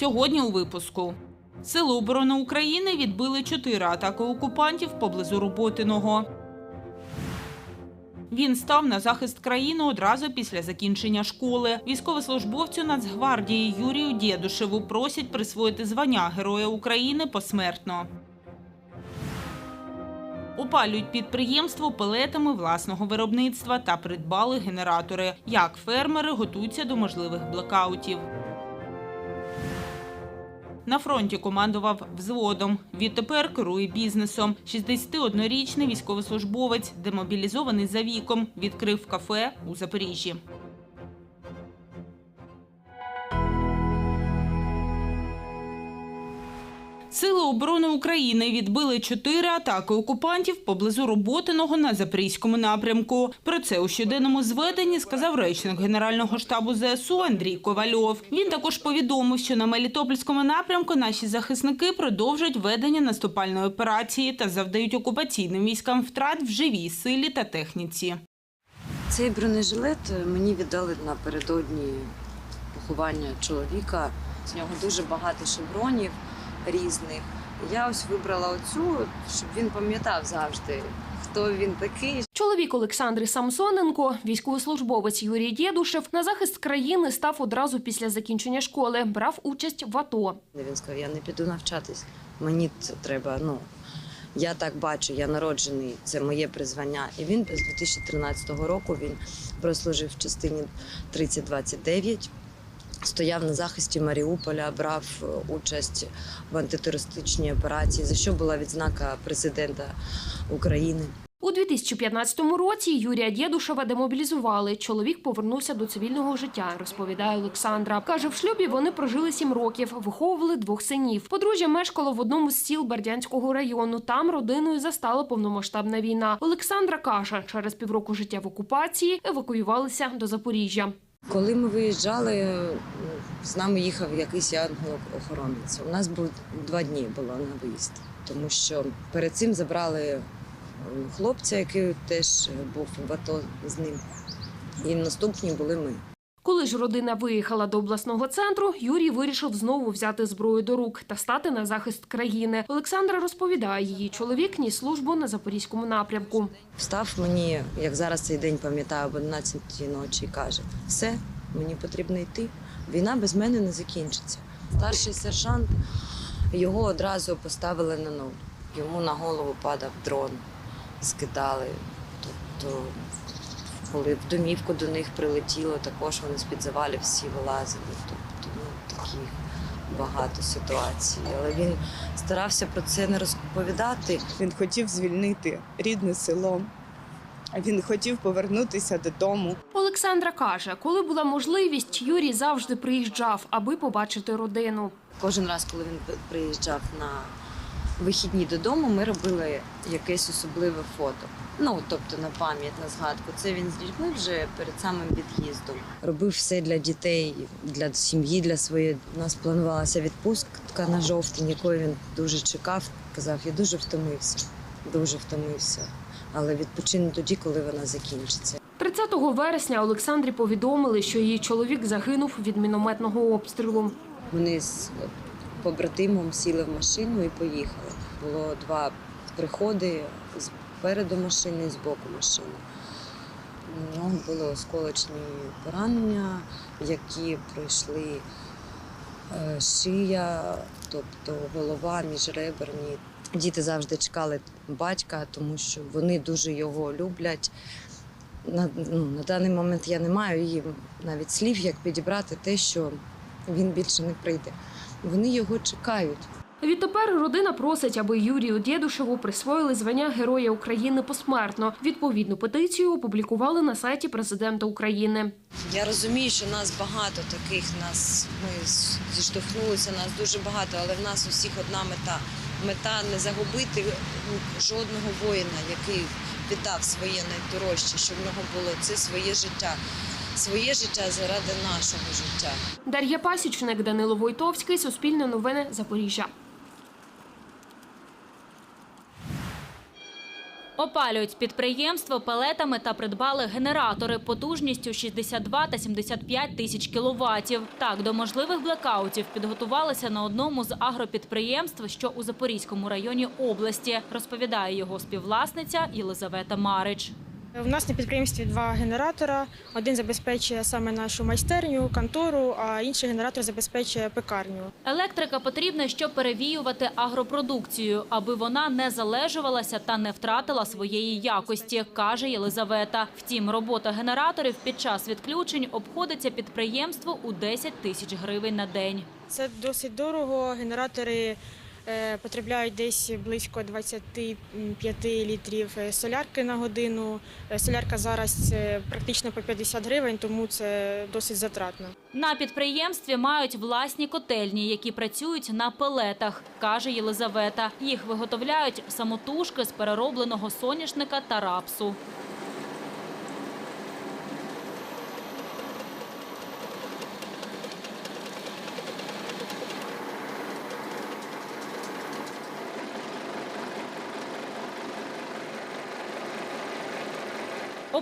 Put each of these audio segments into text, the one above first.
Сьогодні у випуску. Сили оборони України відбили чотири атаки окупантів поблизу Роботиного. Він став на захист країни одразу після закінчення школи. Військовослужбовцю Нацгвардії Юрію Дєдушеву просять присвоїти звання Героя України посмертно. Опалюють підприємство пелетами власного виробництва та придбали генератори. Як фермери готуються до можливих блекаутів. На фронті командував взводом. Відтепер керує бізнесом. 61-річний військовослужбовець, демобілізований за віком, відкрив кафе у Запоріжжі. Сили оборони України відбили чотири атаки окупантів поблизу Роботиного на Запорізькому напрямку. Про це у щоденному зведенні сказав речник Генерального штабу ЗСУ Андрій Ковальов. Він також повідомив, що на Мелітопольському напрямку наші захисники продовжують ведення наступальної операції та завдають окупаційним військам втрат в живій силі та техніці. Цей бронежилет мені віддали напередодні поховання чоловіка. З нього дуже багато шевронів різних. Я ось вибрала оцю, щоб він пам'ятав завжди, хто він такий. Чоловік Олександри Самсоненко, військовослужбовець Юрій Дєдушев, на захист країни став одразу після закінчення школи. Брав участь в АТО. Він сказав: я не піду навчатись. Мені це треба. Ну я так бачу, я народжений, це моє призвання. І він з 2013 року він прослужив в частині 3029. Стояв на захисті Маріуполя, брав е, участь в антитерористичній операції, за що була відзнака президента України. У 2015 році Юрія Дєдушева демобілізували. Чоловік повернувся до цивільного життя, розповідає Олександра. Каже, в шлюбі вони прожили сім років, виховували двох синів. Подружжя мешкало в одному з сіл Бердянського району. Там родиною застала повномасштабна війна. Олександра каже, через півроку життя в окупації евакуювалися до Запоріжжя. Коли ми виїжджали, з нами їхав якийсь ангел-охоронець. У нас був два дні було на виїзд, тому що перед цим забрали хлопця, який теж був в АТО з ним. І наступні були ми. Коли ж родина виїхала до обласного центру, Юрій вирішив знову взяти зброю до рук та стати на захист країни. Олександра розповідає, її чоловік ніс службу на запорізькому напрямку. Встав мені, як зараз цей день пам'ятаю, об 11 ночі і каже: все, мені потрібно йти. Війна без мене не закінчиться. Старший сержант його одразу поставили на нуль. Йому на голову падав дрон, скидали. Тобто, коли в домівку до них прилетіло, також вони з-під завалів всі вилазили. Тобто, ну, таких багато ситуацій. Але він старався про це не розповідати. Він хотів звільнити рідне село. Він хотів повернутися додому. Олександра каже, коли була можливість, Юрій завжди приїжджав, аби побачити родину. Кожен раз, коли він приїжджав на вихідні додому, ми робили якесь особливе фото. Ну, тобто на пам'ять, на згадку. Це він з дітьми вже перед самим від'їздом. Робив все для дітей, для сім'ї, для своєї. У нас планувалася відпустка на жовтень, якої він дуже чекав. Казав, я дуже втомився, дуже втомився. Але відпочину тоді, коли вона закінчиться. 30 вересня Олександрі повідомили, що її чоловік загинув від мінометного обстрілу. Вони з побратимом сіли в машину і поїхали. Було два приходи спереду машини і з боку машини. У нього були осколочні поранення, які пройшли е, шия, тобто голова, міжреберні. Діти завжди чекали батька, тому що вони дуже його люблять. На, ну, на даний момент я не маю їм навіть слів, як підібрати те, що він більше не прийде. Вони його чекають. Відтепер родина просить, аби Юрію Дєдушеву присвоїли звання Героя України посмертно. Відповідну петицію опублікували на сайті президента України. Я розумію, що нас багато таких. Нас ми зіштовхнулися, нас дуже багато, але в нас усіх одна мета. Мета не загубити жодного воїна, який віддав своє найдорожче, щоб в нього було це своє життя, своє життя заради нашого життя. Дар'я Пасічник, Данило Войтовський, Суспільне новини, Запоріжжя. Опалюють підприємство пелетами та придбали генератори потужністю 62 та 75 тисяч кіловатів. Так, до можливих блекаутів підготувалися на одному з агропідприємств, що у Запорізькому районі області, розповідає його співвласниця Єлизавета Марич. У нас на підприємстві два генератора. Один забезпечує саме нашу майстерню, контору, а інший генератор забезпечує пекарню. Електрика потрібна, щоб перевіювати агропродукцію, аби вона не залежувалася та не втратила своєї якості, каже Єлизавета. Втім, робота генераторів під час відключень обходиться підприємству у 10 тисяч гривень на день. Це досить дорого. Генератори потребляють десь близько 25 літрів е, солярки на годину. Е, Солярка зараз е, практично по 50 гривень, тому це досить затратно. На підприємстві мають власні котельні, які працюють на пелетах, каже Єлизавета. Їх виготовляють самотужки з переробленого соняшника та рапсу.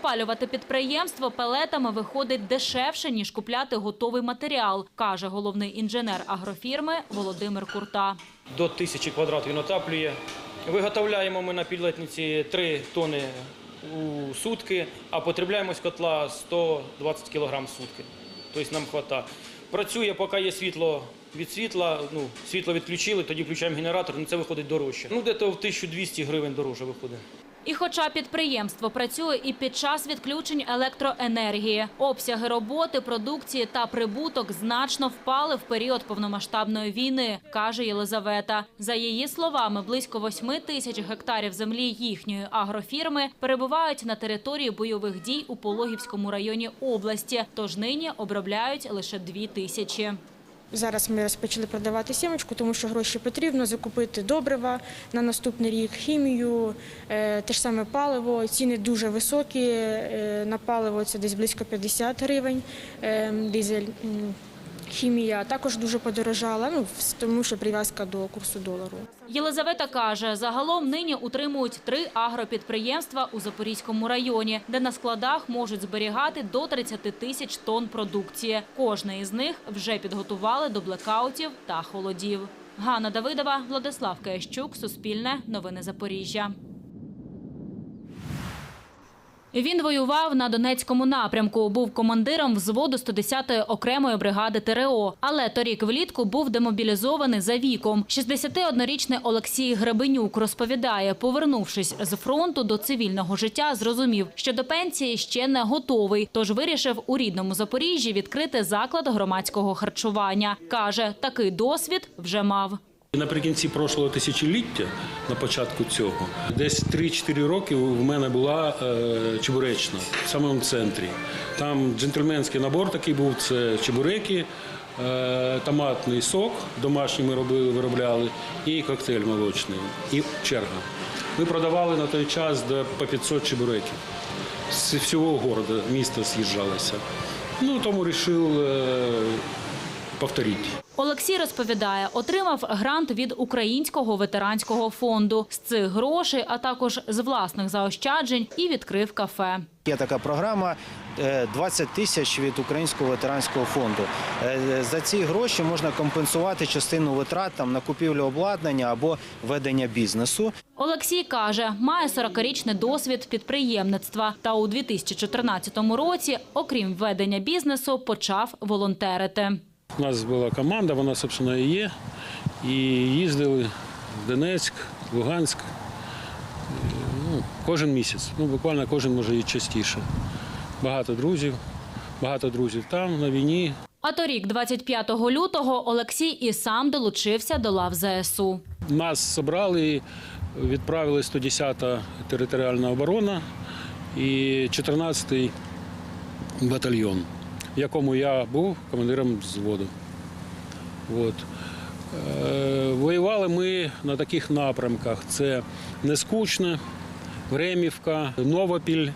Опалювати підприємство пелетами виходить дешевше, ніж купляти готовий матеріал, каже головний інженер агрофірми Володимир Курта. до тисячі квадратів він отаплює. Виготовляємо ми на підлетниці 3 тони у сутки, а потребляємо з котла 120 кг в сутки. Тобто нам вистачає. Працює, поки є світло від світла. Ну, світло відключили, тоді включаємо генератор, ну це виходить дорожче. Ну, десь в 1200 гривень дорожче виходить. І хоча підприємство працює і під час відключень електроенергії, обсяги роботи, продукції та прибуток значно впали в період повномасштабної війни, каже Єлизавета. За її словами, близько 8 тисяч гектарів землі їхньої агрофірми перебувають на території бойових дій у Пологівському районі області, тож нині обробляють лише 2 тисячі. Зараз ми розпочали продавати сімочку, тому що гроші потрібно закупити добрива на наступний рік, хімію, е, те ж саме паливо. Ціни дуже високі. е, На паливо це десь близько 50 гривень. е, Дизель. Хімія також дуже подорожала, ну, тому що прив'язка до курсу долару. Єлизавета каже, загалом нині утримують три агропідприємства у Запорізькому районі, де на складах можуть зберігати до 30 тисяч тонн продукції. Кожне із них вже підготували до блекаутів та холодів. Ганна Давидова, Владислав Киящук, Суспільне, Новини Запоріжжя. Він воював на Донецькому напрямку, був командиром взводу 110-ї окремої бригади ТРО. Але торік влітку був демобілізований за віком. 61-річний Олексій Гребенюк розповідає, повернувшись з фронту до цивільного життя, зрозумів, що до пенсії ще не готовий. Тож вирішив у рідному Запоріжжі відкрити заклад громадського харчування. Каже, такий досвід вже мав. Наприкінці прошлого тисячоліття, на початку цього, десь 3-4 роки в мене була е, чебуречна в самому центрі. Там джентльменський набор такий був: це чебуреки, е, томатний сок, домашній ми робили, виробляли, і коктейль молочний, і черга. Ми продавали на той час по 500 чебуреків. З всього города, міста з'їжджалися. Ну, тому вирішив е, повторити. Олексій розповідає, отримав грант від Українського ветеранського фонду. З цих грошей, а також з власних заощаджень, і відкрив кафе. Є така програма е, 20 тисяч від Українського ветеранського фонду. Е, За ці гроші можна компенсувати частину витрат там, на купівлю обладнання або ведення бізнесу. Олексій каже, має 40-річний досвід підприємництва. Та у 2014 році, окрім ведення бізнесу, почав волонтерити. У нас була команда, вона, собственно, і є. І їздили в Донецьк, Луганськ. Ну, кожен місяць. Ну, буквально кожен може і частіше. Багато друзів, багато друзів там, на війні. А торік, 25 лютого, Олексій і сам долучився до лав ЗСУ. Нас зібрали, відправили 110-та територіальна оборона і 14-й батальйон, в якому я був командиром взводу. От. Е, Воювали ми на таких напрямках: це Нескучне, Времівка, Новопіль,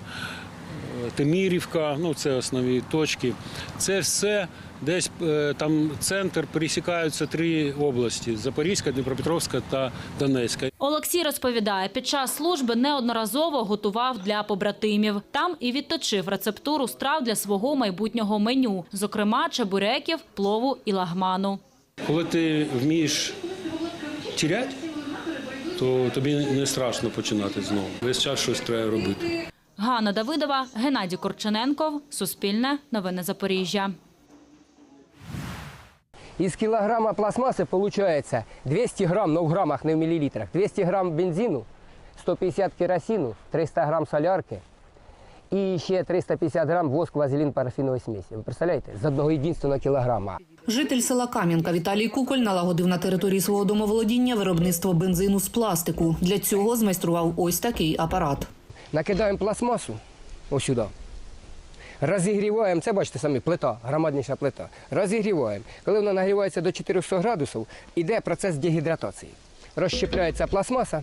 Темірівка, ну це основні точки. Це все десь е, там центр пересікаються три області: Запорізька, Дніпропетровська та Донецька. Олексій розповідає, під час служби неодноразово готував для побратимів. Там і відточив рецептуру страв для свого майбутнього меню, зокрема чебуреків, плову і лагману. Коли ти вмієш тіряти, то тобі не страшно починати знову. Весь час щось треба робити. Ганна Давидова, Геннадій Корчененков, Суспільне, Новини Запоріжжя. Из килограмма пластмассы получается 200 грамм, но в граммах, не в миллилитрах, 200 грамм бензину, 150 керосину, 300 грамм солярки і ще 350 грамм воск, вазелін, парафінової смісі. Ви представляєте? З одного єдинственного кілограма. Житель села Кам'янка Віталій Куколь налагодив на території свого домоволодіння виробництво бензину з пластику. Для цього змайстрував ось такий апарат. Накидаємо пластмасу ось сюди. Розігріваємо, це бачите самі, плита, громадніша плита. Розігріваємо. Коли вона нагрівається до 400 градусів, йде процес дегідратації. Розщепляється пластмаса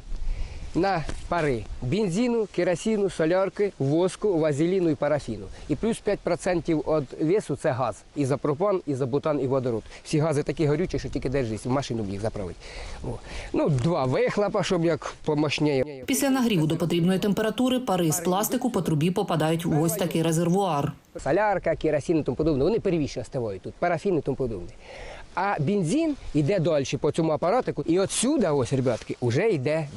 на пари бензину, керосину, солярки, воску, вазеліну і парафіну. І плюс 5% від весу це газ. Ізопропан, ізобутан і за бутан, і водород. Всі гази такі горючі, що тільки держись, в машину б їх заправити. О. Ну, два вихлопа, щоб як помощніше. Після нагріву до потрібної температури пари з пластику по трубі попадають в ось такий резервуар. Солярка, керосин і тому подобне, вони первічно стивають тут, парафін і тому подобне. А бензин йде далі по цьому апаратику, і отсюди, ось, ребятки, вже йде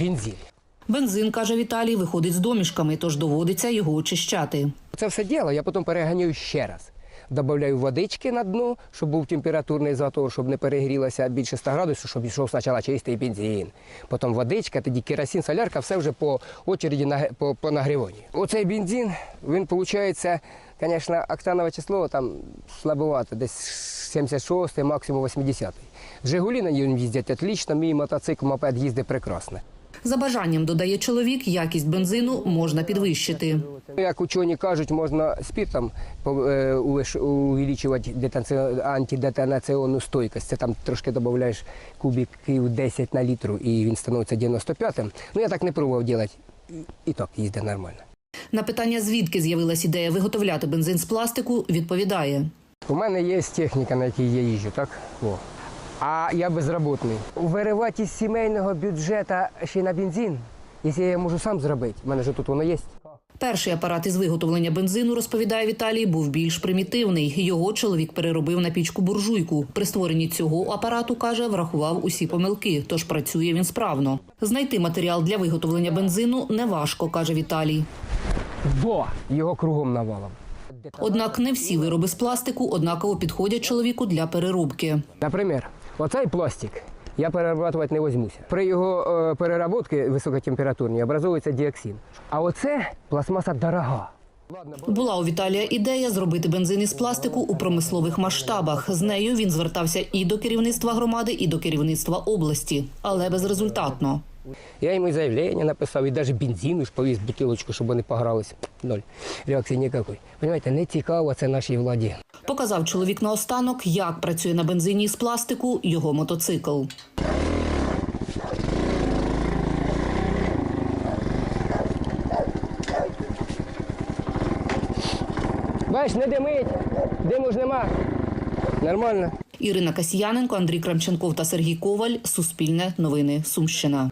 бензин. Бензин, каже Віталій, виходить з домішками, тож доводиться його очищати. Це все діло я потім переганяю ще раз. Добавляю водички на дно, щоб був температурний затор, щоб не перегрілося більше 100 градусів, щоб йшов спочатку чистий бензин. Потім водичка, тоді керосин, солярка, все вже по очереді по, по нагріванню. Оцей бензин, він виходить, звісно, октанове число там слабовато, десь 76, максимум 80-й. Жигулі на ньому їздять отлично, мій мотоцикл, мопед їздить прекрасно. За бажанням, додає чоловік, якість бензину можна підвищити. Як учені кажуть, можна спиртом пов- е, увеличувати антидетонаціонну стойкість. Це там трошки додаєш кубиків 10 на літру і він становиться 95-м. Ну я так не пробував робити. І так їздить нормально. На питання, звідки з'явилась ідея виготовляти бензин з пластику, відповідає. У мене є техніка, на якій я їжджу, так? О. А я безробітний. Виривати із сімейного бюджету ще й на бензин, якщо я можу сам зробити, у мене ж тут воно є. Перший апарат із виготовлення бензину, розповідає Віталій, був більш примітивний. Його чоловік переробив на пічку буржуйку. При створенні цього апарату, каже, врахував усі помилки, тож працює він справно. Знайти матеріал для виготовлення бензину неважко, каже Віталій. Бо його кругом навалом. Однак не всі вироби з пластику однаково підходять чоловіку для переробки. Наприклад, оцей пластик я перерабатувати не візьмуся. При його е, переработці високотемпературній образується діоксин. А оце пластмаса дорога. Була у Віталія ідея зробити бензин із пластику у промислових масштабах. З нею він звертався і до керівництва громади, і до керівництва області, але безрезультатно. Я йому і заявлення написав, і навіть бензину ж повіз бутилочку, щоб вони погралися. Ноль. Реакції ніякої. Понимаєте, не цікаво це нашій владі. Показав чоловік наостанок, як працює на бензині з пластику його мотоцикл. Бачиш, не димить, диму ж нема. Нормально. Ірина Касьяненко, Андрій Крамченков та Сергій Коваль. Суспільне новини. Сумщина.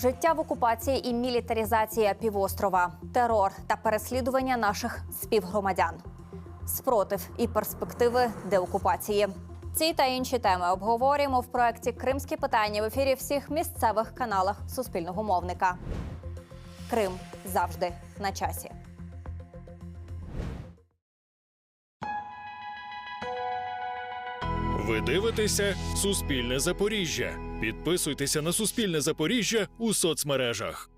Життя в окупації і мілітарізація півострова, терор та переслідування наших співгромадян, спротив і перспективи деокупації. Ці та інші теми обговорюємо в проєкті Кримські питання в ефірі всіх місцевих каналах суспільного мовника. Крим завжди на часі. Ви дивитеся Суспільне Запоріжжя. Підписуйтеся на Суспільне Запоріжжя у соцмережах.